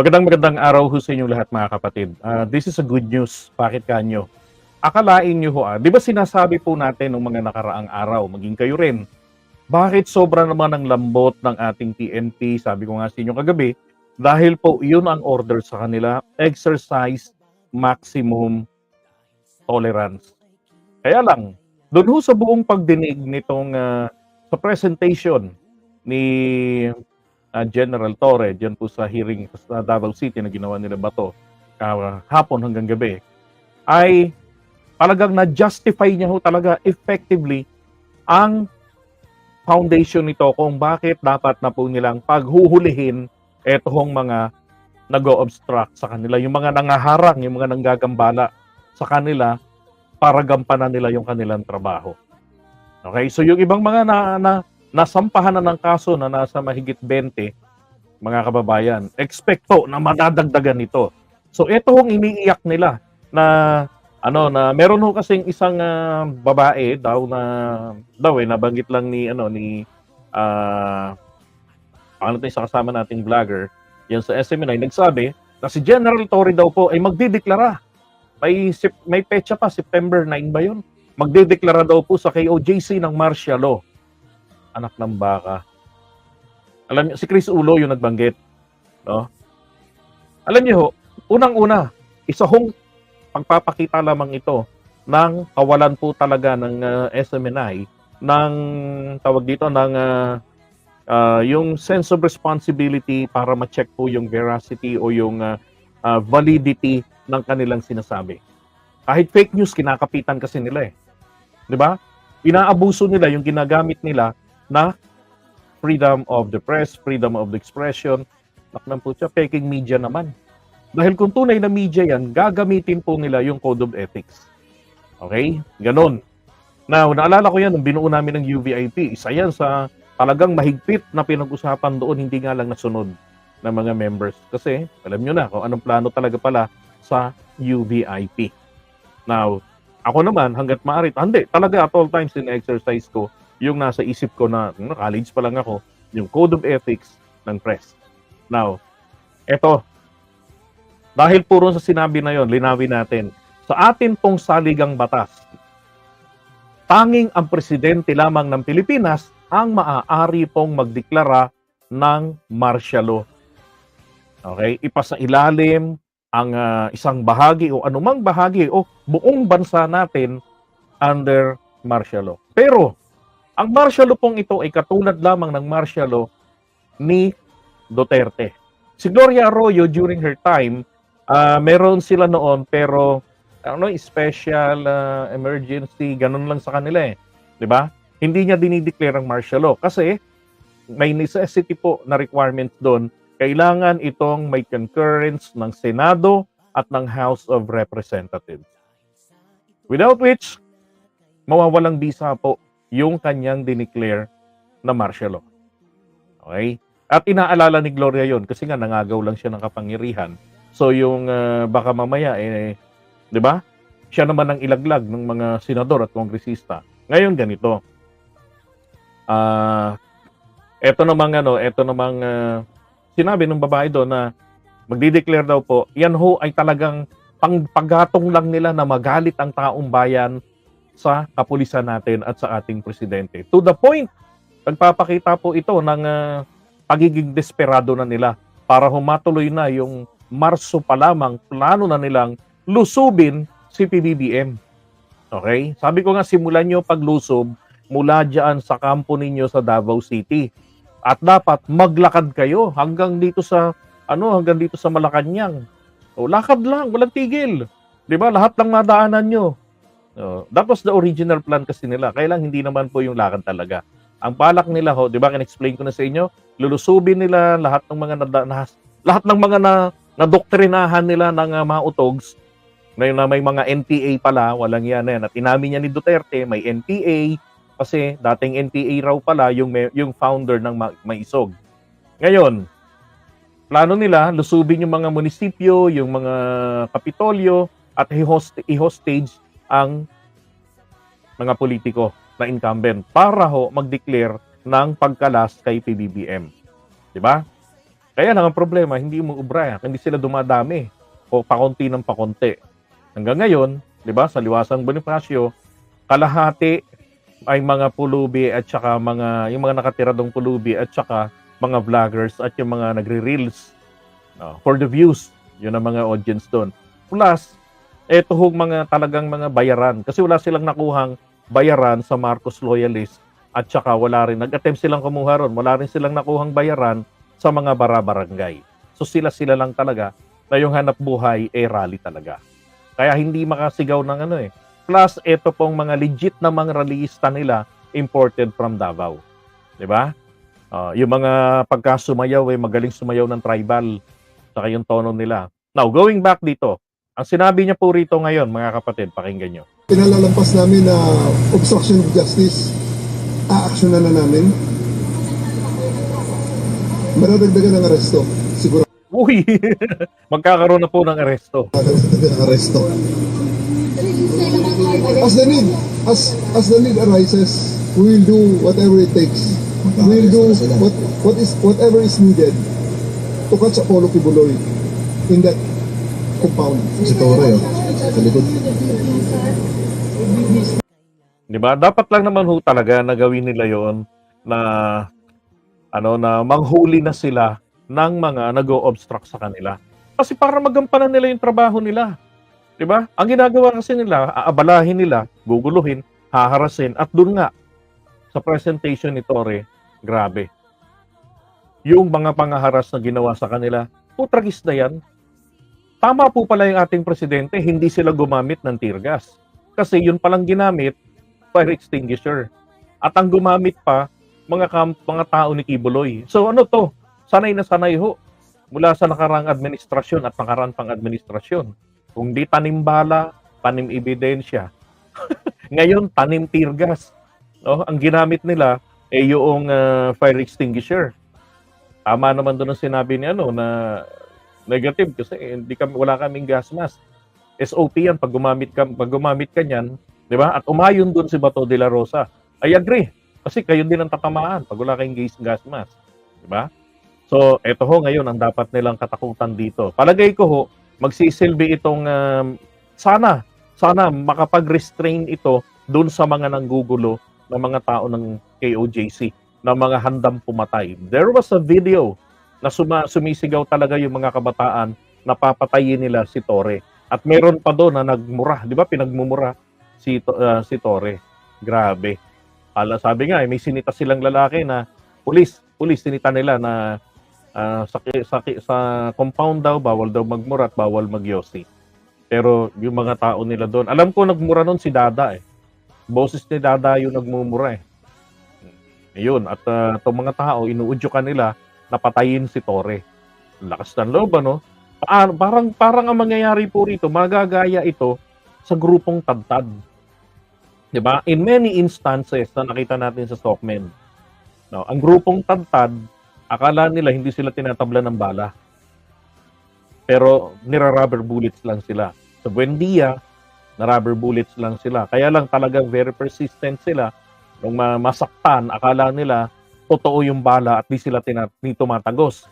Magandang magandang araw ho sa inyong lahat mga kapatid. Ah, this is a good news. Bakit kanyo? Akalain nyo ho, ah, di ba sinasabi po natin ng mga nakaraang araw, maging kayo rin, bakit sobra naman ang lambot ng ating PNP, sabi ko nga sa inyo kagabi, dahil po yun ang order sa kanila, exercise maximum tolerance. Kaya lang, doon ho sa buong pagdinig nitong ah, sa presentation ni ah, General Torre diyan po sa hearing sa Davao City na ginawa nila Bato ah, hapon hanggang gabi ay talagang na-justify niya ho talaga effectively ang foundation nito kung bakit dapat na po nilang paghuhulihin etong mga nag-obstruct sa kanila, yung mga nangaharang, yung mga nanggagambala sa kanila para gampanan nila yung kanilang trabaho. Okay, so yung ibang mga na, na nasampahan na ng kaso na nasa mahigit 20 mga kababayan, expect po na madadagdagan nito. So ito hong iniiyak nila na ano na meron ho kasing isang ah, babae daw na daw eh nabanggit lang ni ano ni ah ano to sa kasama nating vlogger yan sa SMNI nagsabi na si General Torre daw po ay magdideklara. May may petsa pa September 9 ba yun? Magdideklara daw po sa KOJC ng martial law anak ng baka alam niyo si Chris Ulo yung nagbanggit no alam niyo unang-una isa hong pagpapakita lamang ito ng kawalan po talaga ng ah, SMNI ng tawag dito ng ah, ah, yung sense of responsibility para ma-check po yung veracity o yung ah, ah, validity ng kanilang sinasabi. Kahit fake news kinakapitan kasi nila eh. 'Di ba? Inaabuso nila yung ginagamit nila na freedom of the press, freedom of the expression. Naknan po siya, faking media naman. Dahil kung tunay na media yan, gagamitin po nila yung Code of Ethics. Okay? Ganon. Now, naalala ko yan, nung binuo namin ng UVIP, isa yan sa talagang mahigpit na pinag-usapan doon, hindi nga lang nasunod ng mga members. Kasi, alam nyo na kung anong plano talaga pala sa UVIP. Now, ako naman, hanggat maaari, hindi, talaga at all times in exercise ko, yung nasa isip ko na, no, college pa lang ako, yung Code of Ethics ng press. Now, eto, dahil puro sa sinabi na yon, linawin natin. Sa atin pong saligang batas, tanging ang presidente lamang ng Pilipinas ang maaari pong magdeklara ng martial law. Okay? Ipasa ilalim ang ah, isang bahagi o anumang bahagi o buong bansa natin under martial law. Pero, ang martial law pong ito ay katulad lamang ng martial law ni Duterte. Si Gloria Arroyo during her time, ah, meron sila noon pero ano, special ah, emergency, ganun lang sa kanila eh. 'Di ba? Hindi niya dinideclare ang martial law kasi may necessity po na requirement doon. Kailangan itong may concurrence ng Senado at ng House of Representatives. Without which, mawawalang bisa po yung kanyang dineclare na martial law. Okay? At inaalala ni Gloria yon kasi nga nangagaw lang siya ng kapangyarihan. So yung ah, baka mamaya eh 'di ba? Siya naman ang ilaglag ng mga senador at kongresista. Ngayon ganito. Ah, eto namang ano, eto namang ah, sinabi ng babae doon na magdi-declare daw po, yan ho ay talagang pangpagatong lang nila na magalit ang taong bayan sa kapulisan natin at sa ating presidente. To the point, nagpapakita po ito ng ah, pagiging desperado na nila para humatuloy na yung Marso pa lamang plano na nilang lusubin si PBBM. Okay? Sabi ko nga simulan nyo paglusob mula diyan sa kampo ninyo sa Davao City. At dapat maglakad kayo hanggang dito sa ano, hanggang dito sa Malacanang. O lakad lang, walang tigil. 'Di ba? Lahat ng madaanan nyo. That was the original plan kasi nila. Kaya lang hindi naman po yung lakad talaga. Ang balak nila ho, 'di ba? Kin-explain ko na sa inyo, lulusubin nila lahat ng mga nada, na, lahat ng mga na nadoktrinahan nila ng uh, mga utogs na, na may mga NPA pala, walang yan yan. At inamin niya ni Duterte, may NPA, kasi dating NPA raw pala yung, yung founder ng Ma- Maisog. Ngayon, plano nila, lusubin yung mga munisipyo, yung mga kapitolyo, at i-host, i-hostage ang mga politiko na incumbent para ho mag-declare ng pagkalas kay PBBM. 'Di ba? Kaya lang ang problema, hindi umuubra. Hindi sila dumadami o pakonti ng pakonti. Hanggang ngayon, di ba, sa Liwasang Bonifacio, kalahati ay mga pulubi at saka mga, yung mga nakatira dong pulubi at saka mga vloggers at yung mga nagre-reels no, for the views. Yun ang mga audience doon. Plus, eto hong mga talagang mga bayaran. Kasi wala silang nakuhang bayaran sa Marcos loyalist at saka wala rin, nag-attempt silang kumuha ron, wala rin silang nakuhang bayaran sa mga barabarangay. So sila-sila lang talaga na yung hanap buhay eh rally talaga. Kaya hindi makasigaw ng ano eh. Plus, ito pong mga legit na mga rallyista nila imported from Davao. 'Di ba? Ah, yung mga pagkasumayaw eh magaling sumayaw ng tribal saka yung tono nila. Now, going back dito, ang sinabi niya po rito ngayon, mga kapatid, pakinggan nyo. Pinalalampas namin na obstruction of justice, aaksyonan na namin. Maradagdagan ng aresto. Siguro Uy! Magkakaroon na po ng aresto. maradagdagan ng aresto. As the need, as as the need arises, we will do whatever it takes. We will do what what is whatever is needed to catch Apollo Kibuloy in that compound. Si Tore, oh, sa likod. Di ba? Dapat lang naman ho talaga na gawin nila yon na ano na manghuli na sila ng mga nag-o-obstruct sa kanila. Kasi para magampanan nila yung trabaho nila. 'Di ba? Ang ginagawa kasi nila, aabalahin nila, guguluhin, haharasin at doon nga sa presentation ni Tore, grabe. Yung mga pangaharas na ginawa sa kanila, putragis na yan. Tama po pala yung ating presidente, hindi sila gumamit ng tear gas. Kasi yun palang ginamit, fire extinguisher. At ang gumamit pa, mga kam- mga tao ni Kibuloy. So ano to? Sanay na sanay ho. Mula sa nakarang administrasyon at nakarang pang administrasyon. Kung di tanim bala, tanim ebidensya. Ngayon, tanim tear gas. No? Ang ginamit nila ay yung ah, fire extinguisher. Tama naman doon ang sinabi ni ano na negative kasi hindi kami wala kaming gas mask. SOP yan pag gumamit ka pag gumamit ka niyan, 'di ba? At umayon doon si Bato de la Rosa. I agree. Kasi kayo din ang tatamaan pag wala kayong gas, gas mask, 'di ba? So, eto ho ngayon ang dapat nilang katakutan dito. Palagay ko ho, magsisilbi itong um, sana sana makapag-restrain ito doon sa mga nanggugulo ng mga tao ng KOJC na mga handang pumatay. There was a video na suma, sumisigaw talaga yung mga kabataan na papatayin nila si Tore. At meron pa doon na nagmura, 'di ba? Pinagmumura si uh, si Tore. Grabe. Ala sabi nga, eh, may sinita silang lalaki na pulis, pulis sinita nila na ah, sa, sa, sa compound daw bawal daw magmura at bawal magyosi. Pero yung mga tao nila doon, alam ko nagmura noon si Dada eh. Boses ni Dada yung nagmumura eh. Ayun, at uh, itong mga tao, inuudyo ka nila na patayin si Tore. Lakas ng loob, ano? Paano, parang, parang ang mangyayari po rito, magagaya ito sa grupong tadtad. 'Di ba? In many instances na nakita natin sa Stockmen, no, ang grupong tadtad, akala nila hindi sila tinatabla ng bala. Pero nira-rubber bullets lang sila. Sa Buendia, na rubber bullets lang sila. Kaya lang talagang very persistent sila. Nung ma- masaktan, akala nila totoo yung bala at di sila tina- di tumatagos.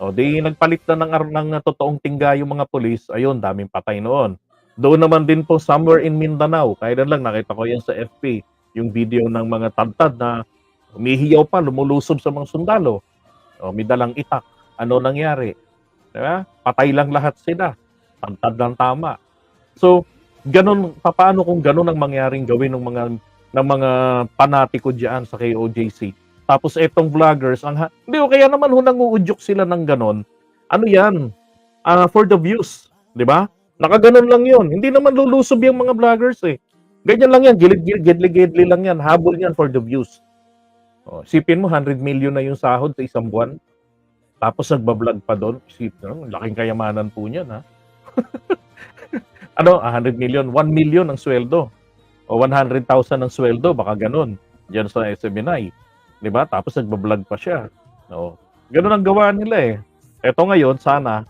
O di nagpalit na ng, ng totoong tingga yung mga pulis. Ayun, daming patay noon. Doon naman din po somewhere in Mindanao. Kaya lang nakita ko yan sa FP. Yung video ng mga tadtad na umihiyaw pa, lumulusob sa mga sundalo. O, may dalang itak. Ano nangyari? Diba? Patay lang lahat sila. Tadtad lang tama. So, ganun, paano kung ganun ang mangyaring gawin ng mga ng mga panatiko diyan sa KOJC. Tapos etong vloggers, ang hindi o kaya naman ho nanguudyok sila ng ganon. Ano 'yan? Ah, for the views, 'di ba? Nakaganon lang 'yon. Hindi naman lulusob yung mga vloggers eh. Ganyan lang 'yan, gilid-gilid, gidli-gidli lang 'yan. Habol 'yan for the views. Oh, sipin mo 100 million na yung sahod sa isang buwan. Tapos nagba-vlog pa doon. Isip, no? laking kayamanan po niyan ha. ano, 100 million, 1 million ang sweldo. O 100,000 ang sweldo, baka ganun. Diyan sa SMNI. 'Di ba? Tapos nagba-vlog pa siya. No. Ganun ang gawa nila eh. Eto ngayon, sana,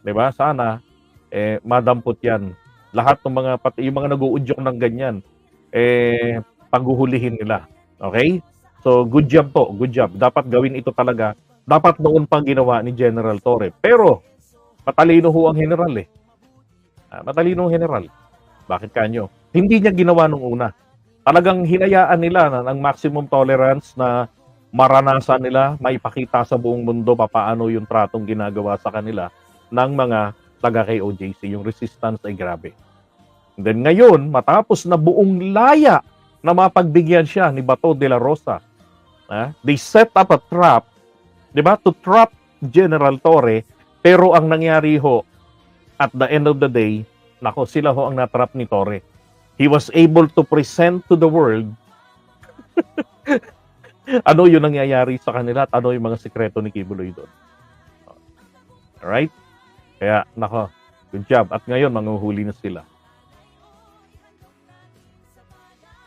'di ba? Sana eh madampot 'yan. Lahat ng mga pati yung mga nag-uudyok ng ganyan eh paghuhulihin nila. Okay? So good job po, good job. Dapat gawin ito talaga dapat noon pa ginawa ni General Torre. Pero, matalino ho ang general eh. Ah, matalino ang general. Bakit kanyo? Hindi niya ginawa nung una. Talagang hinayaan nila na ng maximum tolerance na maranasan nila, maipakita sa buong mundo papaano yung tratong ginagawa sa kanila ng mga taga kay OJC. Yung resistance ay grabe. And then ngayon, matapos na buong laya na mapagbigyan siya ni Bato de la Rosa, ah, they set up a trap, di ba, to trap General Torre, pero ang nangyari ho, at the end of the day, nako, sila ho ang natrap ni Torre. He was able to present to the world ano yung nangyayari sa kanila at ano yung mga sikreto ni Kibuloy doon. Alright? Kaya, nako, good job. At ngayon, manguhuli na sila.